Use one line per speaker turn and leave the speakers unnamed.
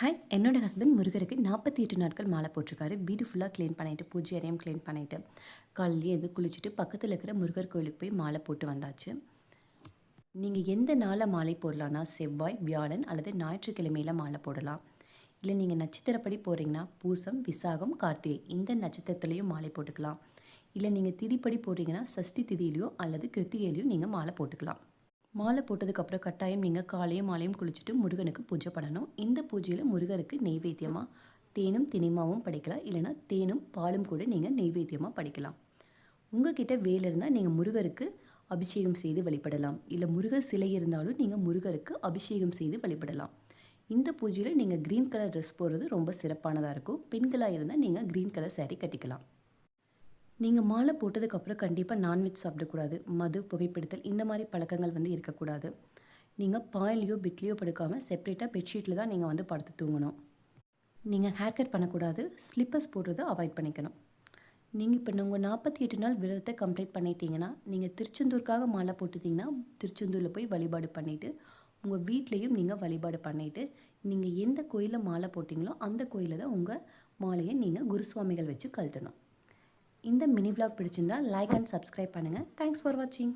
Hi என்னோட husband முருகருக்கு நாற்பத்தி எட்டு நாட்கள் மாலை போட்டிருக்காரு. வீடு ஃபுல்லாக க்ளீன் பண்ணிவிட்டு பூஜை அறையும் க்ளீன் பண்ணிவிட்டு காலையிலேயே எது குளிச்சுட்டு பக்கத்தில் இருக்கிற முருகர் கோயிலுக்கு போய் மாலை போட்டு வந்தாச்சு. நீங்கள் எந்த நாளில் மாலை போடலான்னா செவ்வாய் வியாழன் அல்லது ஞாயிற்றுக்கிழமையில் மாலை போடலாம். இல்லை நீங்கள் நட்சத்திரப்படி போகிறீங்கன்னா பூசம் விசாகம் கார்த்திகை இந்த நட்சத்திரத்துலேயும் மாலை போட்டுக்கலாம். இல்லை நீங்கள் திதிப்படி போடுறீங்கன்னா சஷ்டி திதியிலையோ அல்லது கிருத்திகையிலையோ நீங்கள் மாலை போட்டுக்கலாம். மாலை போட்டதுக்கப்புறம் கட்டாயம் நீங்கள் காலையும் மாலையும் குளிச்சுட்டு முருகனுக்கு பூஜை பண்ணணும். இந்த பூஜையில் முருகருக்கு நெய்வேத்தியமாக தேனும் தினிமாவும் படைக்கலாம். இல்லைனா தேனும் பாலும் கூட நீங்கள் நெய்வேத்தியமாக படைக்கலாம். உங்ககிட்ட வேலை இருந்தால் நீங்கள் முருகருக்கு அபிஷேகம் செய்து வழிபடலாம். இல்லை முருகர் சிலை இருந்தாலும் நீங்கள் முருகருக்கு அபிஷேகம் செய்து வழிபடலாம். இந்த பூஜையில் நீங்கள் க்ரீன் கலர் ட்ரெஸ் போடுறது ரொம்ப சிறப்பானதாக இருக்கும். பெண்களாக இருந்தால் நீங்கள் க்ரீன் கலர் சேரீ கட்டிக்கலாம். நீங்கள் மாலை போட்டதுக்கப்புறம் கண்டிப்பாக நான்வெஜ் சாப்பிடக்கூடாது. மது புகைப்பிடித்தல் இந்த மாதிரி பழக்கங்கள் வந்து இருக்கக்கூடாது. நீங்கள் பாயிலையோ பெட்லேயோ படுக்காமல் செப்பரேட்டாக பெட்ஷீட்டில் தான் நீங்கள் வந்து படுத்து தூங்கணும். நீங்கள் ஹேர் கட் பண்ணக்கூடாது. ஸ்லிப்பர்ஸ் போடுறதை அவாய்ட் பண்ணிக்கணும். நீங்கள் இப்போ உங்கள் நாற்பத்தி எட்டு நாள் விரதத்தை கம்ப்ளீட் பண்ணிட்டீங்கன்னா நீங்கள் திருச்செந்தூருக்காக மாலை போட்டுட்டிங்கன்னா திருச்செந்தூரில் போய் வழிபாடு பண்ணிவிட்டு உங்கள் வீட்லேயும் நீங்கள் வழிபாடு பண்ணிவிட்டு நீங்கள் எந்த கோயிலில் மாலை போட்டிங்களோ அந்த கோயிலில் தான் உங்கள் மாலையை நீங்கள் குருசுவாமிகள் வச்சு கழட்டணும். இந்த மினி விளாக் பிடிச்சிருந்தா லைக் அண்ட் சப்ஸ்கிரைப் பண்ணுங்கள் தேங்க்ஸ் ஃபார் வாட்சிங்